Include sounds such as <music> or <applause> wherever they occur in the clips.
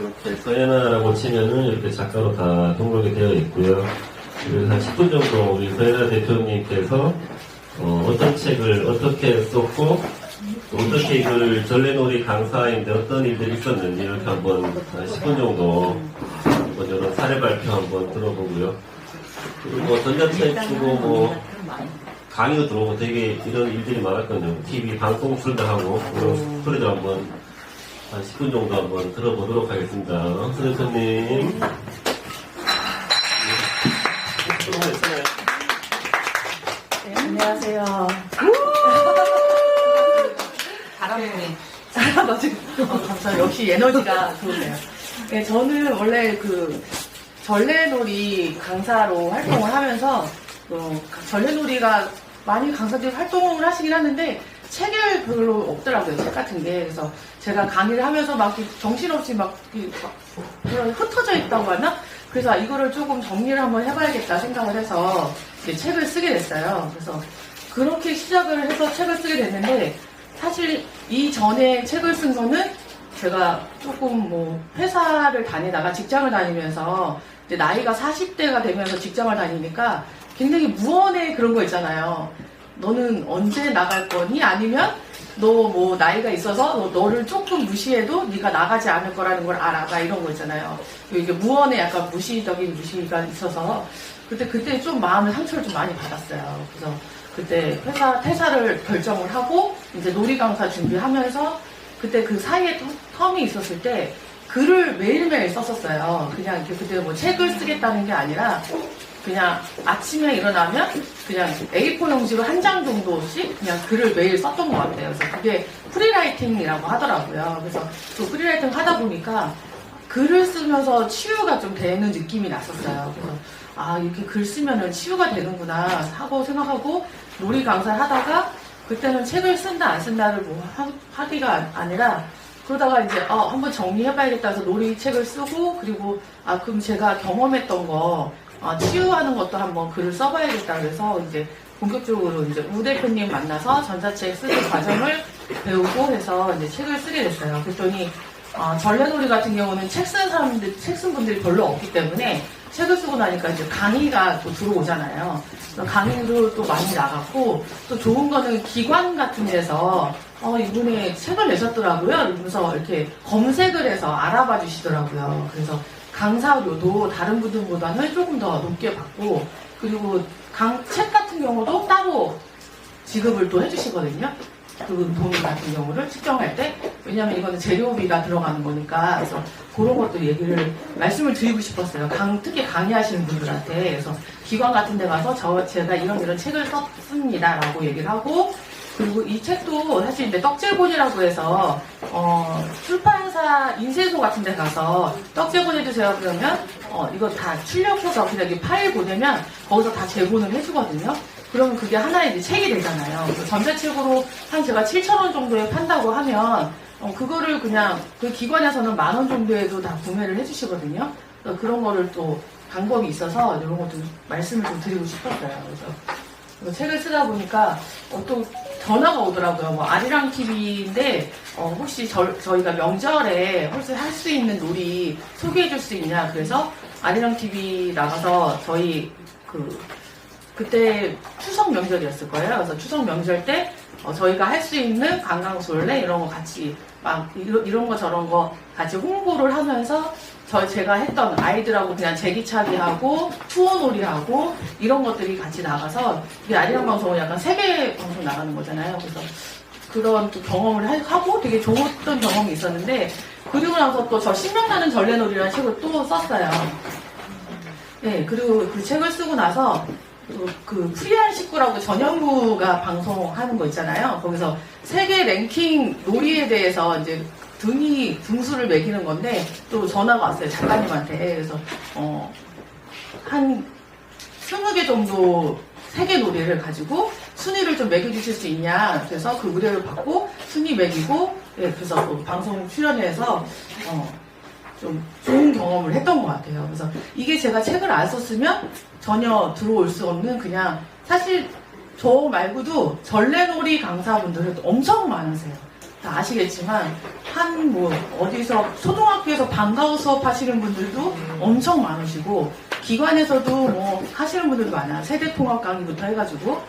이렇게 서예나라고 치면은 이렇게 작가로 다 등록이 되어 있고요. 그래서 한 10분 정도 우리 서예나 대표님께서 어, 떤 책을 어떻게 썼고 또 어떻게 이걸 전래놀이 강사인데 어떤 일들이 있었는지 이렇게 한번 한 10분 정도 한번 이런 사례 발표 한번 들어보고요. 그리고 뭐 전자책 주고 뭐 강의도 들어오고 되게 이런 일들이 많았거든요. TV 방송 출연하고 그런 스토리도 한번 한 10분 정도 한번 들어보도록 하겠습니다. 서 대표님. 네, 안녕하세요. 바람둥이. 잘한다, 지금. 어, 감사해요. 역시 에너지가 좋네요. 네, 저는 원래 그 전래놀이 강사로 활동을 하면서 어, 전래놀이가 많이 강사들이 활동을 하시긴 하는데 체결 별로 없더라고요. 책 같은 게. 그래서 제가 강의를 하면서 막 정신없이 막 그런 흩어져 있다고 하나? 그래서 아, 이거를 조금 정리를 한번 해봐야겠다 생각을 해서 이제 책을 쓰게 됐어요. 그래서 그렇게 시작을 해서 책을 쓰게 됐는데 사실 이전에 책을 쓴 거는 제가 조금 뭐 회사를 다니다가 직장을 다니면서 이제 나이가 40대가 되면서 직장을 다니니까 굉장히 무언의 그런 거 있잖아요. 너는 언제 나갈 거니? 아니면 너 뭐 나이가 있어서 너, 너를 조금 무시해도 네가 나가지 않을 거라는 걸 알아가 이런 거 있잖아요. 이게 무언의 약간 무시적인 무시가 있어서 그때 그때 좀 마음의 상처를 좀 많이 받았어요. 그래서 그때 회사 퇴사를 결정을 하고 이제 놀이 강사 준비하면서 그때 그 사이에 텀- 텀이 있었을 때 글을 매일매일 썼었어요. 그냥 이렇게 그때 뭐 책을 쓰겠다는 게 아니라 그냥 아침에 일어나면 그냥 A4 용지로 한 장 정도씩 그냥 글을 매일 썼던 것 같아요. 그래서 그게 프리라이팅이라고 하더라고요. 그래서 또 프리라이팅 하다 보니까 글을 쓰면서 치유가 좀 되는 느낌이 났었어요. 그래서 아 이렇게 글 쓰면은 치유가 되는구나 하고 생각하고 놀이 강사를 하다가 그때는 책을 쓴다 안 쓴다를 뭐 하, 하기가 아니라 그러다가 이제 어, 한번 정리해봐야겠다 해서 놀이 책을 쓰고 그리고 아 그럼 제가 경험했던 거 아, 치유하는 것도 한번 글을 써봐야겠다 그래서 이제 본격적으로 이제 우 대표님 만나서 전자책 쓰는 과정을 배우고 해서 이제 책을 쓰게 됐어요. 그랬더니 어, 전래놀이 같은 경우는 책 쓴 사람들, 책 쓴 분들이 별로 없기 때문에 책을 쓰고 나니까 이제 강의가 또 들어오잖아요. 강의도 또 많이 나갔고 또 좋은 거는 기관 같은 데서 어, 이분이 책을 내셨더라고요. 이러면서 이렇게 검색을 해서 알아봐 주시더라고요. 그래서 강사료도 다른 분들보다는 조금 더 높게 받고 그리고 강, 책 같은 경우도 따로 지급을 또 해주시거든요. 그 돈 같은 경우를 측정할 때 왜냐하면 이거는 재료비가 들어가는 거니까 그래서 그런 것도 얘기를 말씀을 드리고 싶었어요. 강, 특히 강의하시는 분들한테 그래서 기관 같은 데 가서 저 제가 이런 이런 책을 썼습니다라고 얘기를 하고 그리고 이 책도 사실 이제 떡제본이라고 해서 어, 출판사 인쇄소 같은 데 가서 떡제본 해주세요 그러면 어, 이거 다 출력해서 그냥 이 파일 보내면 거기서 다 제본을 해주거든요. 그러면 그게 하나의 책이 되잖아요. 전자책으로 한 제가 7,000원 정도에 판다고 하면 어, 그거를 그냥 그 기관에서는 만 원 정도에도 다 구매를 해주시거든요. 그런 거를 또 방법이 있어서 이런 것도 말씀을 좀 드리고 싶었어요. 그래서 그 책을 쓰다 보니까 어, 또 전화가 오더라고요. 뭐 아리랑 TV인데 혹시 저, 저희가 명절에 혹시 할 수 있는 놀이 소개해 줄 수 있냐. 그래서 아리랑 TV 나가서 저희 그 그때 추석 명절이었을 거예요. 그래서 추석 명절 때 어, 저희가 할 수 있는 관광술래 이런 거 같이 막 이런, 이런 거 저런 거 같이 홍보를 하면서 저 제가 했던 아이들하고 그냥 제기차기 하고 투어놀이 하고 이런 것들이 같이 나가서 이게 아리랑 방송은 약간 세계 방송 나가는 거잖아요. 그래서 그런 또 경험을 하- 하고 되게 좋았던 경험이 있었는데 그리고 나서 또 저 신명나는 전래놀이라는 책을 또 썼어요. 네, 그리고 그 책을 쓰고 나서 그, 그 프리한 식구라고 전현무가 방송하는 거 있잖아요. 거기서 세계 랭킹 놀이에 대해서 이제 등이 등수를 매기는 건데 또 전화가 왔어요 작가님한테. 그래서 어, 한 20개 정도 세계 놀이를 가지고 순위를 좀 매겨주실 수 있냐. 그래서 그 의뢰를 받고 순위 매기고 예, 그래서 또 방송 출연해서 어, 좀 좋은 경험을 했던 것 같아요. 그래서 이게 제가 책을 안 썼으면 전혀 들어올 수 없는 그냥 사실 저 말고도 전래놀이 강사분들은 엄청 많으세요. 다 아시겠지만 한 뭐 어디서 초등학교에서 방과후 수업 하시는 분들도 엄청 많으시고 기관에서도 뭐 하시는 분들도 많아요. 세대 통합 강의부터 해가지고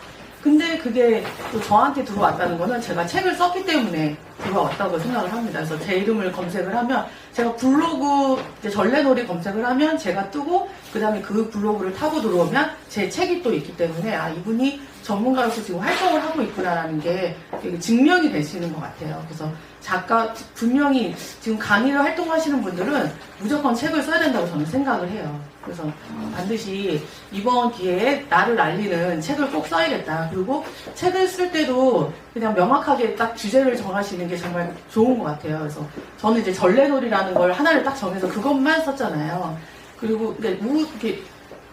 근데 그게 또 저한테 들어왔다는 거는 제가 책을 썼기 때문에 들어왔다고 생각을 합니다. 그래서 제 이름을 검색을 하면 제가 블로그 전래놀이 검색을 하면 제가 뜨고 그 다음에 그 블로그를 타고 들어오면 제 책이 또 있기 때문에 아 이분이 전문가로서 지금 활동을 하고 있구나라는 게 되게 증명이 되시는 것 같아요. 그래서 작가 분명히 지금 강의를 활동하시는 분들은 무조건 책을 써야 된다고 저는 생각을 해요. 그래서 반드시 이번 기회에 나를 알리는 책을 꼭 써야겠다. 그리고 책을 쓸 때도 그냥 명확하게 딱 주제를 정하시는 게 정말 좋은 것 같아요. 그래서 저는 이제 전래놀이라는 걸 하나를 딱 정해서 그것만 썼잖아요. 그리고 이게 무 이렇게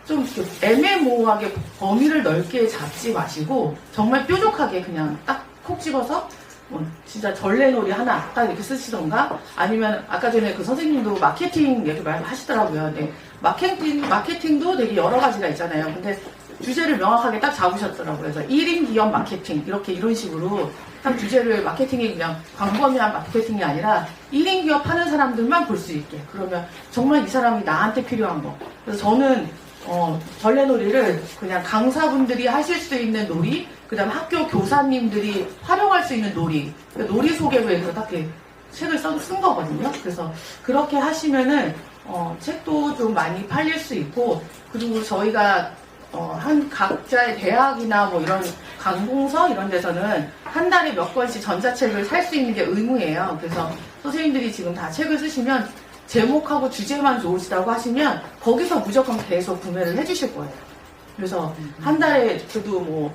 좀 이렇게 애매모호하게 범위를 넓게 잡지 마시고 정말 뾰족하게 그냥 딱 콕 집어서 뭐 진짜 전래놀이 하나 딱 이렇게 쓰시던가 아니면 아까 전에 그 선생님도 마케팅 얘기 말하시더라고요. 네. 마케팅 마케팅도 되게 여러 가지가 있잖아요. 근데 주제를 명확하게 딱 잡으셨더라고요. 그래서 1인 기업 마케팅 이렇게 이런 식으로 딱 주제를 마케팅이 그냥 광범위한 마케팅이 아니라 1인 기업 하는 사람들만 볼 수 있게 그러면 정말 이 사람이 나한테 필요한 거. 그래서 저는 어, 전래놀이를 그냥 강사분들이 하실 수 있는 놀이, 그 다음 학교 교사님들이 활용할 수 있는 놀이, 그러니까 놀이 소개로 해서 딱 이렇게 책을 써, 쓴 거거든요. 그래서 그렇게 하시면은, 어, 책도 좀 많이 팔릴 수 있고, 그리고 저희가, 어, 한 각자의 대학이나 뭐 이런 강공서 이런 데서는 한 달에 몇 권씩 전자책을 살 수 있는 게 의무예요. 그래서 선생님들이 지금 다 책을 쓰시면 제목하고 주제만 좋으시다고 하시면 거기서 무조건 계속 구매를 해주실 거예요. 그래서 한 달에 저도 뭐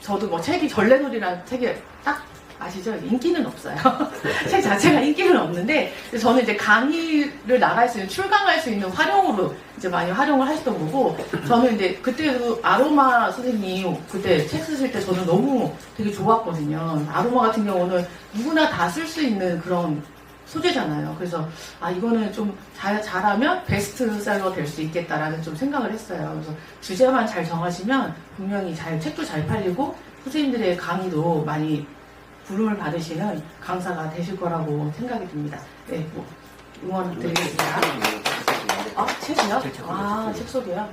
저도 뭐 책이 전래놀이라는 책이 딱 아시죠? 인기는 없어요. <laughs> 책 자체가 인기는 없는데 저는 이제 강의를 나갈 수 있는 출강할 수 있는 활용으로 이제 많이 활용을 하셨던 거고 저는 이제 그때도 아로마 선생님 그때 책 쓰실 때 저는 너무 되게 좋았거든요. 아로마 같은 경우는 누구나 다 쓸 수 있는 그런 소재잖아요. 그래서 아 이거는 좀 잘 잘하면 베스트셀러 될수 있겠다라는 좀 생각을 했어요. 그래서 주제만 잘 정하시면 분명히 잘 책도 잘 팔리고 선생님들의 강의도 많이 부름을 받으시는 강사가 되실 거라고 생각이 듭니다. 네, 뭐 응원 드리겠습니다. 아 책이요? 아책 소개요.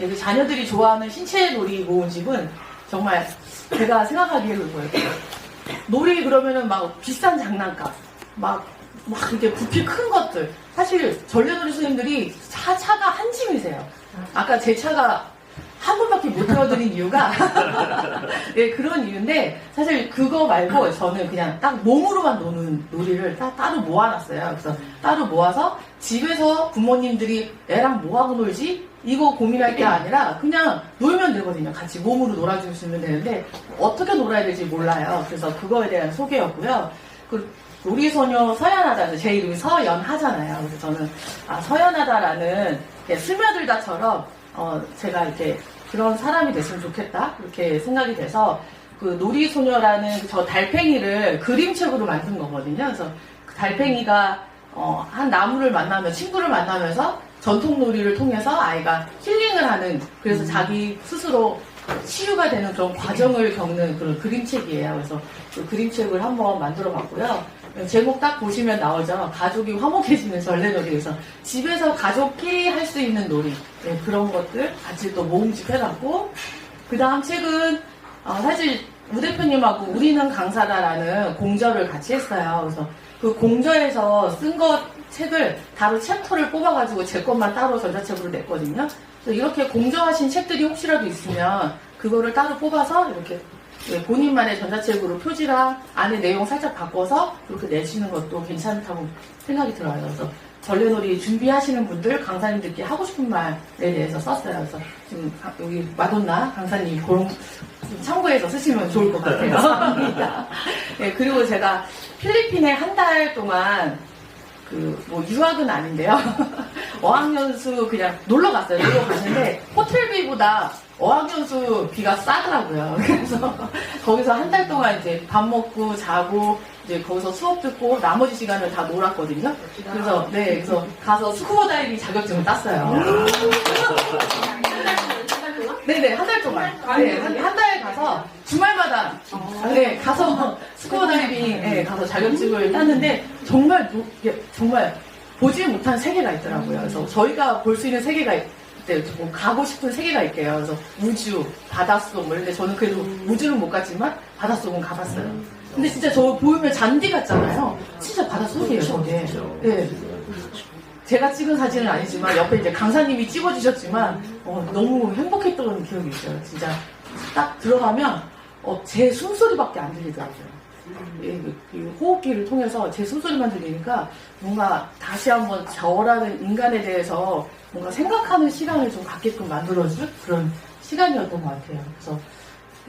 예, 그 자녀들이 좋아하는 신체 놀이 모음집은 정말 제가 생각하기에는 뭐예요? 놀이 그러면은 막 비싼 장난감, 막, 막 이렇게 부피 큰 것들. 사실 전래놀이 선생님들이 차, 차가 한 짐이세요. 아까 제 차가 한 번밖에 못 태워드린 이유가 예, <laughs> 그런 이유인데 사실 그거 말고 저는 그냥 딱 몸으로만 노는 놀이를 딱 따로 모아놨어요. 그래서 따로 모아서 집에서 부모님들이 애랑 뭐하고 놀지? 이거 고민할 게 아니라 그냥 놀면 되거든요. 같이 몸으로 놀아주시면 되는데 어떻게 놀아야 될지 몰라요. 그래서 그거에 대한 소개였고요. 그 놀이소녀 서연하다. 제 이름이 서연하잖아요. 그래서 저는 아, 서연하다라는 스며들다처럼 어, 제가 이렇게 그런 사람이 됐으면 좋겠다. 이렇게 생각이 돼서 그 놀이소녀라는 저 달팽이를 그림책으로 만든 거거든요. 그래서 그 달팽이가 어, 한 나무를 만나면 친구를 만나면서 전통 놀이를 통해서 아이가 힐링을 하는 그래서 자기 스스로 치유가 되는 그런 과정을 겪는 그런 그림책이에요. 그래서 그 그림책을 한번 만들어 봤고요. 제목 딱 보시면 나오죠. 가족이 화목해지는 전래놀이. 그래서 집에서 가족끼리 할 수 있는 놀이. 네, 그런 것들 같이 또 모음집 해갖고. 그 다음 책은, 어, 사실 우 대표님하고 우리는 강사다라는 공저를 같이 했어요. 그래서 그 공저에서 쓴 것 책을 바로 챕터를 뽑아가지고 제 것만 따로 전자책으로 냈거든요. 그래서 이렇게 공저하신 책들이 혹시라도 있으면 그거를 따로 뽑아서 이렇게 예, 본인만의 전자책으로 표지랑 안에 내용 살짝 바꿔서 이렇게 내시는 것도 괜찮다고 생각이 들어요. 그래서 전래놀이 준비하시는 분들 강사님들께 하고 싶은 말에 대해서 썼어요. 그래서 지금 가- 여기 마돈나 강사님 그런 좀 참고해서 쓰시면 좋을 것 같아요. <laughs> 예, 그리고 제가 필리핀에 한 달 동안 그 뭐 유학은 아닌데요. <laughs> 어학연수 그냥 놀러 갔어요. 놀러 갔는데 호텔비보다 어학연수 비가 싸더라고요. <laughs> 그래서 거기서 한 달 동안 이제 밥 먹고 자고 이제 거기서 수업 듣고 나머지 시간을 다 놀았거든요. 그래서 네, 그래서 가서 스쿠버 다이빙 자격증을 땄어요. <laughs> 네네, 한 달 동안. 네, 한달 해외 가서 주말마다 네, 가서 스쿠버 다이빙 네, 가서 자격증을 땄는데 정말 노- 이게 정말 보지 못한 세계가 있더라고요. 그래서 저희가 볼 수 있는 세계가 있- 네, 뭐 가고 싶은 세계가 있게요. 그래서 우주, 바닷속, 뭐 이런데 저는 그래도 우주는 못 갔지만 바닷속은 가봤어요. 근데 진짜 저 보이면 잔디 같잖아요. 진짜 바닷속이에요, 저게. 네. 제가 찍은 사진은 아니지만 옆에 이제 강사님이 찍어주셨지만 어, 너무 행복했던 기억이 있어요. 진짜 딱 들어가면 어, 제 숨소리밖에 안 들리더라고요. 이, 호흡기를 통해서 제 숨소리만 들리니까 뭔가 다시 한번 저라는 인간에 대해서 뭔가 생각하는 시간을 좀 갖게끔 만들어줄 그런 시간이었던 것 같아요. 그래서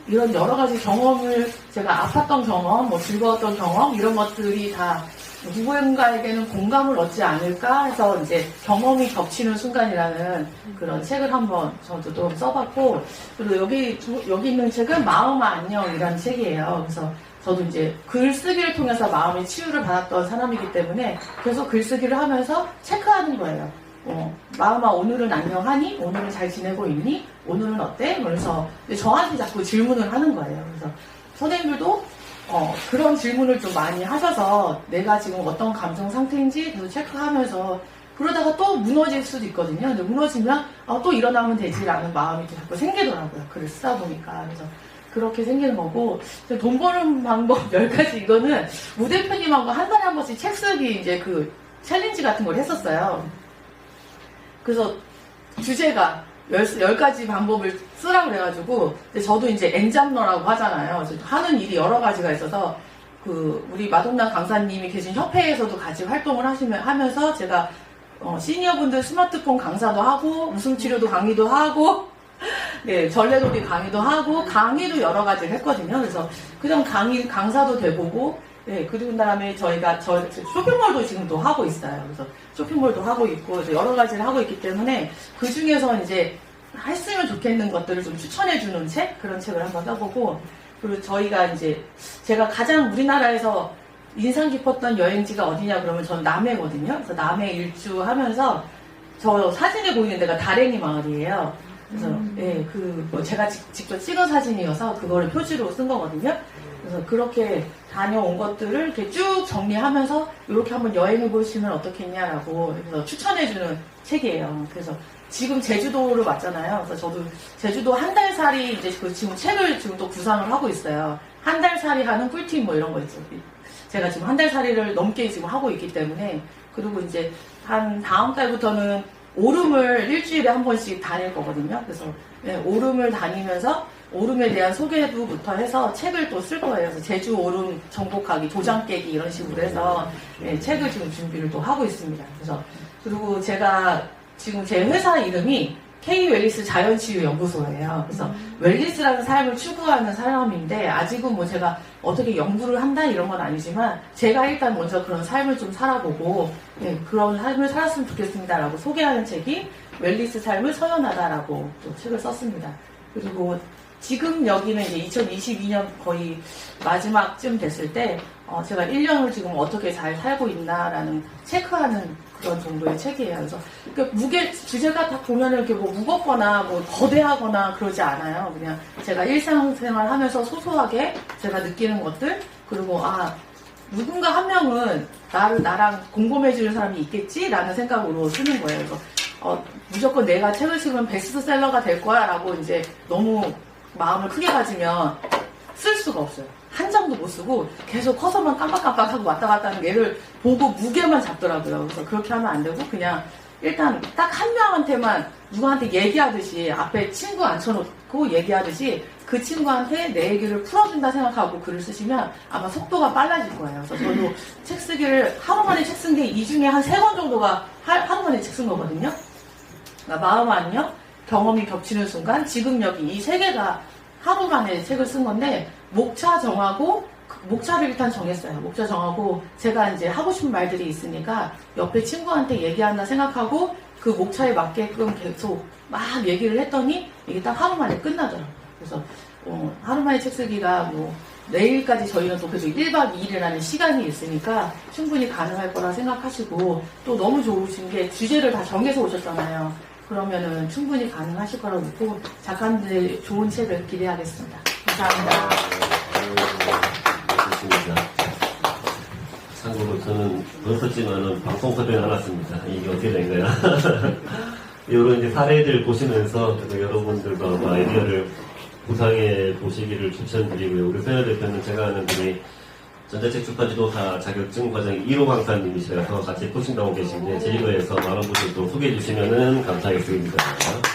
이런 여러 가지 경험을 제가 아팠던 경험, 뭐 즐거웠던 경험 이런 것들이 다 누구인가에게는 공감을 얻지 않을까 해서 이제 경험이 겹치는 순간이라는 그런 책을 한번 저도 또 써봤고 그리고 여기 두- 여기 있는 책은 마음 안녕이라는 책이에요. 그래서 저도 이제 글쓰기를 통해서 마음의 치유를 받았던 사람이기 때문에 계속 글쓰기를 하면서 체크하는 거예요. 어, 마음아 오늘은 안녕하니? 오늘은 잘 지내고 있니? 오늘은 어때? 그래서 저한테 자꾸 질문을 하는 거예요. 그래서 선생님들도 어, 그런 질문을 좀 많이 하셔서 내가 지금 어떤 감정 상태인지 계속 체크하면서 그러다가 또 무너질 수도 있거든요. 근데 무너지면 아, 또 일어나면 되지라는 마음이 또 자꾸 생기더라고요. 글을 쓰다 보니까. 그래서 그렇게 생기는 거고 돈 버는 방법 <laughs> 10가지 이거는 우 대표님하고 한 달에 한 번씩 책 쓰기 이제 그 챌린지 같은 걸 했었어요. 그래서 주제가 열, 열 가지 방법을 쓰라 그래가지고, 근데 저도 이제 엔잡러라고 하잖아요. 하는 일이 여러 가지가 있어서, 그, 우리 마동남 강사님이 계신 협회에서도 같이 활동을 하시면, 하면서 제가, 어, 시니어분들 스마트폰 강사도 하고, 웃음치료도 강의도 하고, <laughs> 네, 전래놀이 강의도 하고, 강의도 여러 가지를 했거든요. 그래서, 그냥 강의, 강사도 돼보고, 네, 그리고 다음에 저희가 저 쇼핑몰도 지금 또 하고 있어요. 그래서 쇼핑몰도 하고 있고 여러 가지를 하고 있기 때문에 그 중에서 이제 했으면 좋겠는 것들을 좀 추천해 주는 책 그런 책을 한번 써보고 그리고 저희가 이제 제가 가장 우리나라에서 인상 깊었던 여행지가 어디냐 그러면 전 남해거든요. 그래서 남해 일주하면서 저 사진에 보이는 데가 다랭이 마을이에요. 그래서 예, 그 뭐 제가 직- 직접 찍은 사진이어서 그거를 표지로 쓴 거거든요. 그래서 그렇게 다녀온 것들을 이렇게 쭉 정리하면서 이렇게 한번 여행해 보시면 어떻겠냐라고 그래서 추천해주는 책이에요. 그래서 지금 제주도를 왔잖아요. 그래서 저도 제주도 한 달 살이 이제 그 지금 책을 지금 또 구상을 하고 있어요. 한 달 살이 하는 꿀팁 뭐 이런 거 있죠. 제가 지금 한 달 살이를 넘게 지금 하고 있기 때문에 그리고 이제 한 다음 달부터는 오름을 일주일에 한 번씩 다닐 거거든요. 그래서 예, 오름을 다니면서 오름에 대한 소개도부터 해서 책을 또 쓸 거예요. 그래서 제주 오름 정복하기, 도장 깨기 이런 식으로 해서 예, 책을 지금 준비를 또 하고 있습니다. 그래서 그리고 제가 지금 제 회사 이름이 K 웰리스 자연치유 연구소예요. 그래서 웰리스라는 삶을 추구하는 사람인데 아직은 뭐 제가 어떻게 연구를 한다 이런 건 아니지만 제가 일단 먼저 그런 삶을 좀 살아보고 예, 그런 삶을 살았으면 좋겠습니다라고 소개하는 책이 웰리스 삶을 서연하다라고 또 책을 썼습니다. 그리고 지금 여기는 이제 2022년 거의 마지막쯤 됐을 때 어, 제가 1년을 지금 어떻게 잘 살고 있나라는 체크하는 그런 정도의 책이에요. 그래서 그 무게 주제가 딱 보면은 이렇게 뭐 무겁거나 뭐 거대하거나 그러지 않아요. 그냥 제가 일상생활 하면서 소소하게 제가 느끼는 것들 그리고 아 누군가 한 명은 나를 나랑 공감해주는 사람이 있겠지라는 생각으로 쓰는 거예요. 그래서 어, 무조건 내가 책을 쓰면 베스트셀러가 될 거야라고 이제 너무 마음을 크게 가지면 쓸 수가 없어요. 한 장도 못 쓰고 계속 커서만 깜빡깜빡하고 왔다 갔다 하는 얘를 보고 무게만 잡더라고요. 그래서 그렇게 하면 안 되고 그냥 일단 딱 한 명한테만 누구한테 얘기하듯이 앞에 친구 앉혀놓고 얘기하듯이 그 친구한테 내 얘기를 풀어준다 생각하고 글을 쓰시면 아마 속도가 빨라질 거예요. 그래서 저도 책 쓰기를 하루 만에 책 쓴 게 이 중에 한세번 정도가 하, 하루 만에 책 쓴 거거든요. 그러니까 마음 안녕, 경험이 겹치는 순간, 지금 여기 이 세 개가 하루 만에 책을 쓴 건데 목차 정하고 그 목차를 일단 정했어요. 목차 정하고 제가 이제 하고 싶은 말들이 있으니까 옆에 친구한테 얘기한다 생각하고 그 목차에 맞게끔 계속 막 얘기를 했더니 이게 딱 하루 만에 끝나더라고요. 그래서 어, 하루 만에 책 쓰기가 뭐 내일까지 저희는 또 계속 1박 2일이라는 시간이 있으니까 충분히 가능할 거라 생각하시고 또 너무 좋으신 게 주제를 다 정해서 오셨잖아요. 그러면은 충분히 가능하실 거라고 믿고 작가님들 좋은 책을 기대하겠습니다. 감사합니다. 좋습니다. 참고로 저는 더 썼지만은 방송 섭외는 안 왔습니다. 이게 어떻게 된 거야? <laughs> 이런 이제 사례들 보시면서 여러분들도 아마 아이디어를 구상해 보시기를 추천드리고요. 우리 서현 대표는 제가 아는 분이 전자책 출판 지도 사 자격증 과정 1호 강사님이시라서 같이 나오고 계신데 제주도에서 많은 분들도 소개해 주시면 감사하겠습니다. 네.